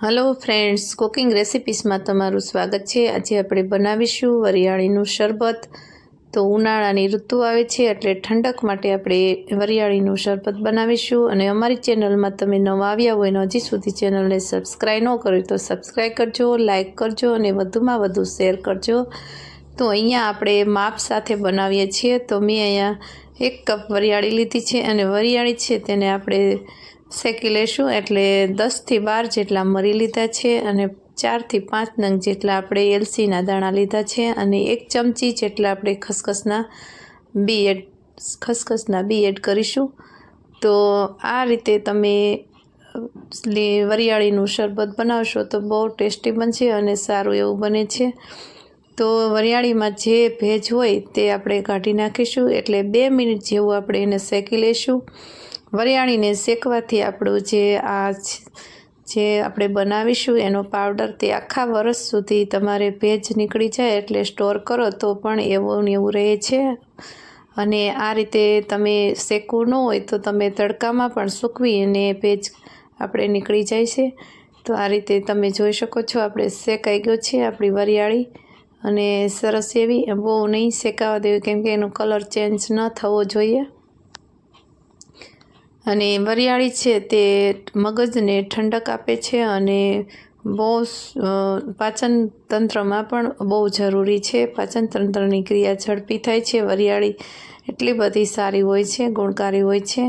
Hello friends cooking રેસિપીસમાં તમારું સ્વાગત છે. આજે આપણે બનાવીશું વરિયાળીનું શરબત. તો ઉનાળાની ઋતુ આવે છે એટલે ઠંડક માટે આપણે વરિયાળીનું શરબત બનાવીશું. અને અમારી ચેનલમાં તમે નવા આવ્યા હોય અને હજી સુધી ચેનલને સબસ્ક્રાઈબ ન કરી તો સબસ્ક્રાઈબ કરજો, લાઇક કરજો અને વધુમાં વધુ શેર કરજો. તો અહીંયા આપણે માપ સાથે બનાવીએ છીએ. તો મેં અહીંયા એક કપ વરિયાળી લીધી છે અને વરિયાળી છે તેને આપણે શેકી લેશું એટલે દસથી બાર જેટલા મરી લીધા છે અને ચારથી પાંચ નંગ જેટલા આપણે એલસીના દાણા લીધા છે અને એક ચમચી જેટલા આપણે ખસખસના બી એડ, ખસખસના બી એડ કરીશું. તો આ રીતે તમે વરિયાળીનું શરબત બનાવશો તો બહુ ટેસ્ટી બનશે અને સારું એવું બને છે. તો વરિયાળીમાં જે ભેજ હોય તે આપણે કાઢી નાખીશું એટલે બે મિનિટ જેવું આપણે એને શેકી લઈશું વરિયાળીને શેકવાથી આપણું જે આ જે આપણે બનાવીશું એનો પાવડર તે આખા વરસ સુધી તમારે ભેજ નીકળી જાય એટલે સ્ટોર કરો તો પણ એવું ને એવું રહે છે. અને આ રીતે તમે શેકવું ન હોય તો તમે તડકામાં પણ સૂકવી અને ભેજ આપણે નીકળી જાય છે. તો આ રીતે તમે જોઈ શકો છો આપણે શેકાઈ ગયો છે આપણી વરિયાળી. અને સરસ એવી, બહુ નહીં શેકાવા દેવી કેમ કે એનો કલર ચેન્જ ન થવો જોઈએ. અને વરિયાળી છે તે મગજને ઠંડક આપે છે અને બહુ પાચન તંત્રમાં પણ બહુ જરૂરી છે. પાચન તંત્રની ક્રિયા ઝડપી થાય છે. વરિયાળી એટલી બધી સારી હોય છે, ગુણકારી હોય છે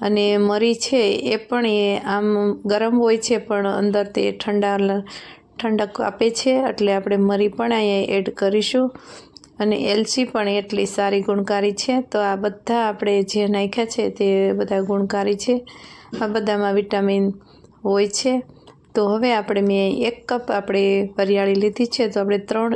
અને મરી છે એ પણ એ આમ ગરમ હોય છે, પણ અંદર તે ઠંડા ઠંડક આપે છે. એટલે આપણે મરી પણ અહીંયા એડ કરીશું. અને એલચી પણ એટલી સારી ગુણકારી છે. તો આ બધા આપણે જે નાખ્યા છે તે બધા ગુણકારી છે. આ બધામાં વિટામિન હોય છે. તો હવે આપણે મેં એક કપ આપણે વરિયાળી લીધી છે. તો આપણે ત્રણ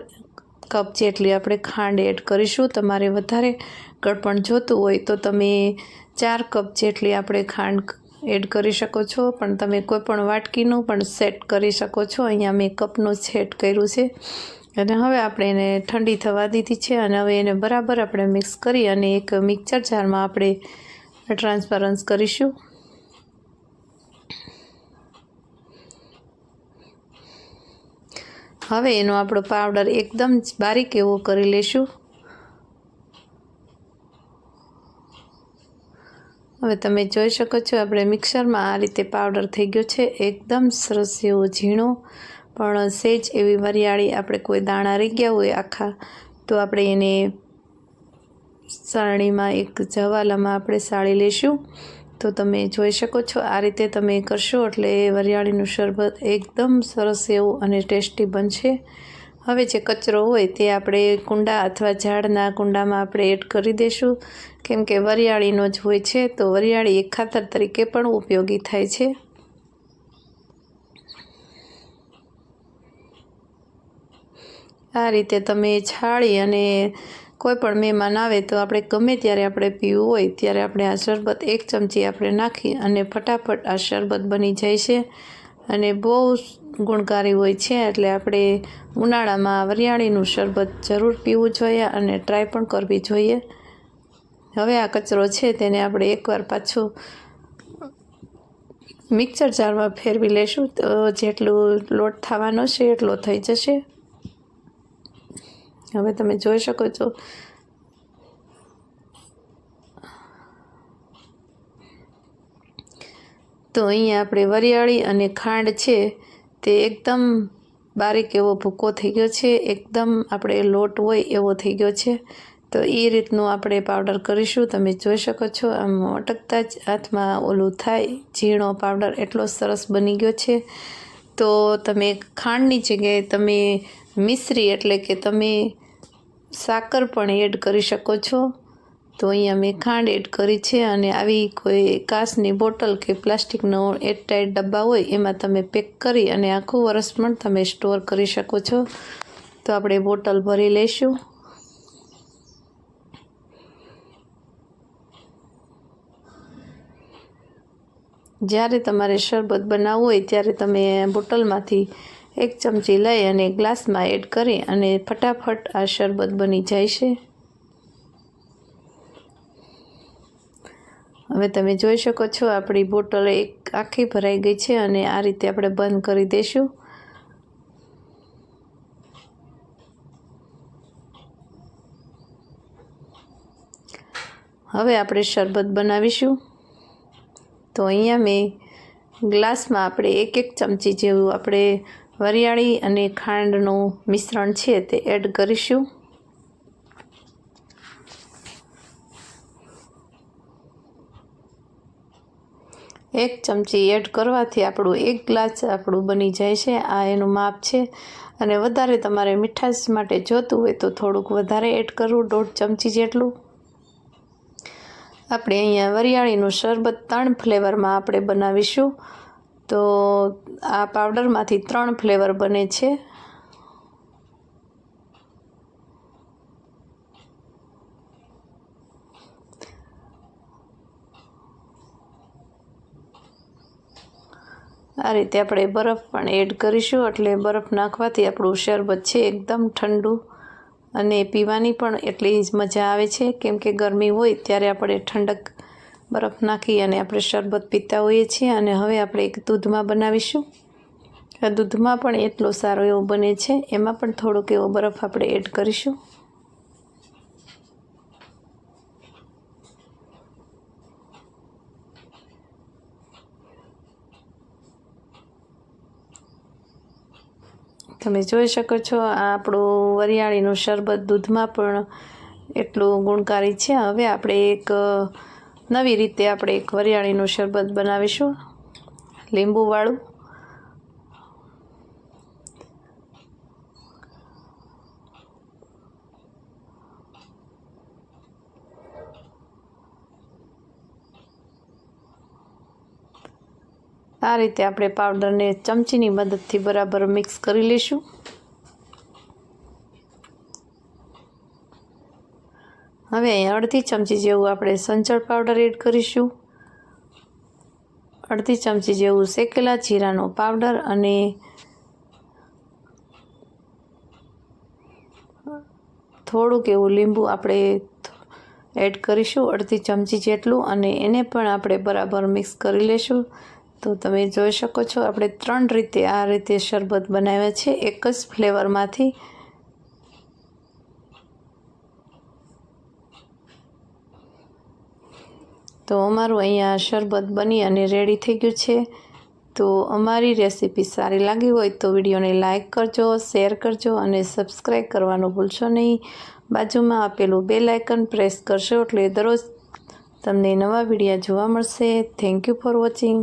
કપ જેટલી આપણે ખાંડ એડ કરીશું. તમારે વધારે ગળપણ જોતું હોય તો તમે ચાર કપ જેટલી આપણે ખાંડ એડ કરી શકો છો. પણ તમે કોઈ પણ વાટકીનું પણ સેટ કરી શકો છો. અહીંયા મેં કપનું સેટ કર્યું છે. અને હવે આપણે એને ઠંડી થવા દીધી છે અને હવે એને બરાબર આપણે મિક્સ કરી અને એક મિક્સર જારમાં આપણે ટ્રાન્સફરન્સ કરીશું. હવે એનો આપણો પાવડર એકદમ બારીક એવો કરી લેશું. હવે તમે જોઈ શકો છો, આપણે મિક્સરમાં આ રીતે પાવડર થઈ ગયો છે. એકદમ સરસ એવો ઝીણો પણ સેજ એવી વરિયાળી આપણે કોઈ દાણા રહી ગયા હોય આખા, તો આપણે એને સારણીમાં એક જવાલામાં આપણે સાળી લઈશું તો તમે જોઈ શકો છો, આ રીતે તમે કરશો એટલે વરિયાળીનું શરબત એકદમ સરસ એવું અને ટેસ્ટી બનશે. હવે જે કચરો હોય તે આપણે કુંડા અથવા ઝાડના કુંડામાં આપણે એડ કરી દઈશું કેમ કે વરિયાળીનો જ હોય છે, તો વરિયાળી એક ખાતર તરીકે પણ ઉપયોગી થાય છે. આ રીતે તમે છાળી અને કોઈ પણ મહેમાન આવે તો આપણે ગમે ત્યારે આપણે પીવું હોય ત્યારે આપણે આ શરબત એક ચમચી આપણે નાખી અને ફટાફટ આ શરબત બની જાય છે. અને બહુ ગુણકારી હોય છે એટલે આપણે ઉનાળામાં વરિયાળીનું શરબત જરૂર પીવું જોઈએ અને ટ્રાય પણ કરવી જોઈએ. હવે આ કચરો છે તેને આપણે એકવાર પાછું મિક્સર જારમાં ફેરવી લેશું તો જેટલું લોટ થવાનો છે એટલો થઈ જશે. હવે તમે જોઈ શકો છો. તો અહીંયા આપણે વરિયાળી અને ખાંડ છે, તે એકદમ બારીક એવો ભૂકો થઈ ગયો છે, એકદમ આપણે લોટ હોય એવો થઈ ગયો છે. તો એ રીતનું આપણે પાવડર કરીશું, તમે જોઈ શકો છો, આમ અટકતા જ હાથમાં ઓલું થાય, ઝીણો પાવડર એટલો સરસ બની ગયો છે. તો તમે ખાંડની જગ્યાએ તમે મિશ્રી એટલે કે તમે સાકર પણ એડ કરી શકો છો. તો અહીંયા મેં ખાંડ એડ કરી છે અને આવી કોઈ કાચની બોટલ કે પ્લાસ્ટિકનો એરટાઈટ ડબ્બા હોય એમાં તમે પેક કરી અને આખું વરસ પણ તમે સ્ટોર કરી શકો છો. તો આપણે બોટલ ભરી લઈશું. જ્યારે તમારે શરબત બનાવવું હોય ત્યારે તમે બોટલમાંથી એક ચમચી લઈ અને ગ્લાસમાં એડ કરી અને ફટાફટ આ શરબત બની જાય છે. હવે તમે જોઈ શકો છો આપણી બોટલ એક આખી ભરાઈ ગઈ છે અને આ રીતે આપણે બંધ કરી દઈશું હવે આપણે શરબત બનાવીશું. તો અહીંયા મેં ગ્લાસમાં આપણે એક એક ચમચી જેવું આપણે વરિયાળી અને ખાંડનું મિશ્રણ છે તે એડ કરીશું. એક ચમચી એડ કરવાથી આપણું એક ગ્લાસ આપણું બની જાય છે. આ એનું માપ છે. અને વધારે તમારે મીઠાશ માટે જોતું હોય તો થોડુંક વધારે એડ કરવું, દોઢ ચમચી જેટલું. આપણે અહીંયા વરિયાળીનું શરબત ત્રણ ફ્લેવરમાં આપણે બનાવીશું. તો આ પાવડરમાંથી ત્રણ ફ્લેવર બને છે. આ રીતે આપણે બરફ પણ એડ કરીશું, એટલે બરફ નાખવાથી આપણું શરબત છે એકદમ ઠંડુ અને પીવાની પણ એટલી જ મજા આવે છે. કેમ કે ગરમી હોય ત્યારે આપણે ઠંડક બરફ નાખી અને આપણે શરબત પીતા હોઈએ છીએ અને હવે આપણે એક દૂધમાં બનાવીશું. દૂધમાં પણ એટલો સારો એવો બને છે, એમાં પણ થોડોક એવો બરફ આપણે એડ કરીશું. તમે જોઈ શકો છો, આ આપણું વરિયાળીનું શરબત દૂધમાં પણ એટલું ગુણકારી છે. હવે આપણે એક નવી રીતે આપણે એક વરિયાળીનું શરબત બનાવીશું, લીંબુવાળું. આ રીતે આપણે પાવડરને ચમચીની મદદથી બરાબર મિક્સ કરી લઈશું. હવે અડધી ચમચી જેવું આપણે સંચળ પાવડર એડ કરીશું. અડધી ચમચી જેવું શેકેલા જીરાનો પાવડર અને થોડુંક એવું લીંબુ આપણે એડ કરીશું અડધી ચમચી જેટલું અને એને પણ આપણે બરાબર મિક્સ કરી લઈશું તો તમે જોઈ શકો છો, આપણે ત્રણ રીતે આ રીતે શરબત બનાવ્યા છે. એક જ ફ્લેવરમાંથી તો અમારું અહીંયા શરબત બની અને રેડી થઈ ગયું છે. તો અમારી રેસીપી સારી લાગી હોય તો વિડીયોને લાઇક કરજો શેર કરજો અને સબસ્ક્રાઈબ કરવાનું ભૂલશો નહીં. બાજુમાં આપેલું બે લાઇકન પ્રેસ કરશો એટલે દરરોજ તમને નવા વિડીયા જોવા મળશે. Thank you for watching